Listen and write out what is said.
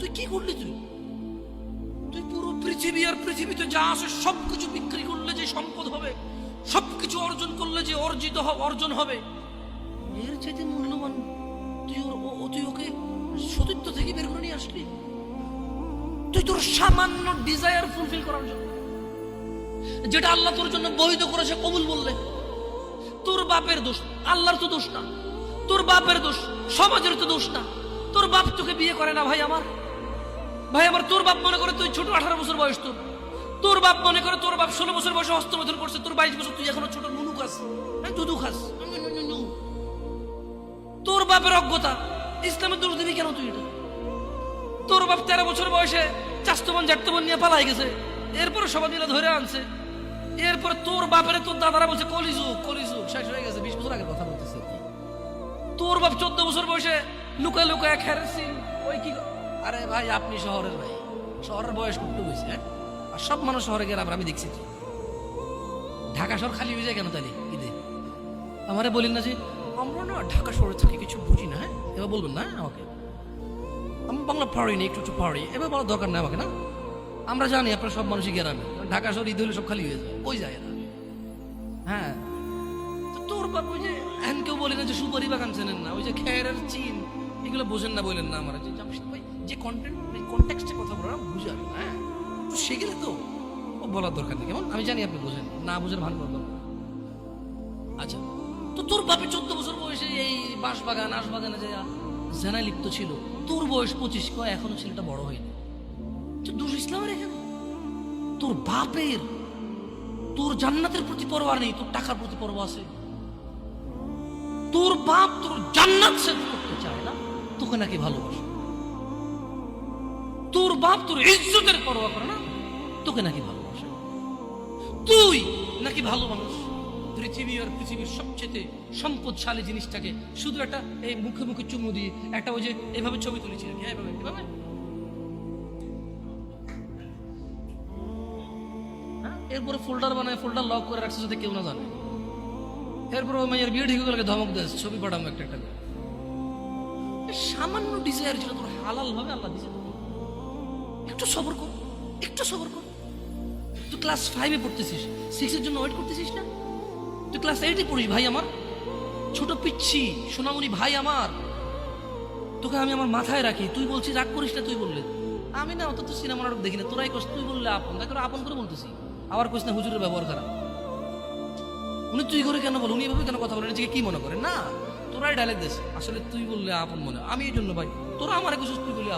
তুই কি করলি তুই? তুই পুরো পৃথিবী আর পৃথিবীতে যা আছে সবকিছু বিক্রি করলে যে সম্পদ হবে, সবকিছু অর্জন করলে যে অর্জিত অর্জন হবে, এর চাইতে মূল্যবান তুই ওর তুই ওকে সতীত্ব থেকে বের করে নিয়ে আসলি? তুই তোর সামান্য ডিজায়ার ফুলফিল করার জন্য, যেটা আল্লাহ তোর জন্য বৈধ করেছে, কবুল বললে, তোর বাপের দোষ, আল্লাহর তো দোষ না, তোর বাপের দোষ, সমাজের তো দোষ না, তোর বাপ তোকে বিয়ে করে না ভাই আমার? ভাই, আমার তোর বাপ মনে করে তুই ছোট, আঠারো বছর বয়স তোর। তোর বাপ মনে করে তোর বাপ ষোলো বছর বয়সে হস্তমৈথুন করছে, তোর বাইশ বছর তুই এখনও ছোট, নুনু খাস। দুধু খাস। তোর বাপের অজ্ঞতা, ইসলামের দোষ দিবি কেন তুই এটা? তোর বাপ তেরো বছর বয়সে চাস্তবন জাটতবন নিয়ে পালাই গেছে, এরপরে সবাই মিলে ধরে আনছে। এরপরে তোর বাপের, তোর দাদারা বলছে, কলিযুগ কলিযুগ, শেষ হয়ে গেছে, বিশ বছর আগের কথা বলতেছে। তোর বাপ চোদ্দ বছর বয়সে লুকায় লুকায় খেরেছিন ওই ক- আরে ভাই, আপনি শহরের ভাই। শহরের বয়স করতে হয়েছে হ্যাঁ? আর সব মানুষ শহরে গেলাম আমি দেখছি। ঢাকা শহর খালি হয়ে যায় কেন তাহলে ঈদে? আমারে বলেন না যে, আমরা না ঢাকা শহরে থাকি কিছু বুঝি না হ্যাঁ? এবার বলবেন না, আমাকে। আমি বাংলা পারি না, একটু একটু পারি এবার বলার দরকার নেই আমাকে, না? আমরা জানি আপনার সব মানুষই গ্রামে ঢাকা শহর, ঈদ হলে সব খালি হয়ে যায় ওই যায় এরা? হ্যাঁ? তোর বাপ যে এখন কেউ বলে না যে সুপারি বাগান চেনেন না, ওই যে খেয়ারের চিন, এগুলো বোঝেন না বলেন না আমার। যে যে কন্টেন্ট কন্টেক্সটে কথা বলার বুঝে আসবে হ্যাঁ? তো সেগুলো তো ও বলার দরকার নেই। কেমন? আমি জানি আপনি বোঝেন, না বোঝেন ভালো দরকার আচ্ছা তো তোর বাপে চোদ্দ বছর বয়সে এই বাঁশ বাগান আশ বাগানে যে জেনায় লিপ্ত ছিল, তোর বয়স পঁচিশ, কয়? এখনও ছেলেটা বড় হয়নি। দোষ ইসলামের এখানে? তোর বাপের, তোর জান্নাতের প্রতি পরোয়া নেই, তোর টাকার প্রতি পরোয়া আছে। তোর বাপ তোর জান্নাত সেট করতে চায় না, তোকে নাকি ভালোবাসে। তোর বাপ তোর ইজ্জতের পরোয়া করে না? তোকে নাকি ভালোবাসে? তুই নাকি ভালো মানুষ? পৃথিবী আর পৃথিবীর সবচেয়ে সম্পদশালী জিনিসটাকে শুধু একটা এই মুখে মুখে চুমু দিয়ে একটা ওই যে এভাবে ছবি তুলেছি নাকি হ্যাঁ, এভাবে এভাবে? হ্যাঁ? এরপরে ফোল্ডার বানায় ফোল্ডার লক করে রাখছে যাতে কেউ না জানে। এরপর ওই মাইয়ের বিয়ে ঠিক গেলে ধমক দেয় ছবি পাঠাবো একটা একটা সামান্য ডিজায়ার যেটা তোর হালাল ভাবে আল্লাহ দিয়েছে। একটু সবর কর, একটু সবর কর। তুই ক্লাস ফাইভে পড়তেছিস সিক্সের জন্য ওয়েট করতেছিস না? তুই ক্লাস এইটে পড়িস, ভাই আমার। ছোট পিচ্ছি, সোনামণি ভাই আমার। তোকে আমি আমার মাথায় রাখি, তুই বলছিস, রাগ করিস না, তুই বললে। আমি না অত তো সিনেমা নাটক দেখি না, তোরাই কস, তুই বললে আপন। তাই তোরা আপন করে বলতেছি। আবার কইস না, হুজুরের ব্যবহার খারাপ। উনি তুই করে কেন বল, উনি এভাবে কেন কথা বলেন নিজেকে কি মনে করে? না, তোরাই ডায়লগ দিস। আসলে তুই বললে আপন মনে আমি এই জন্য ভাই, তোরা আমার কিছু তুই বললে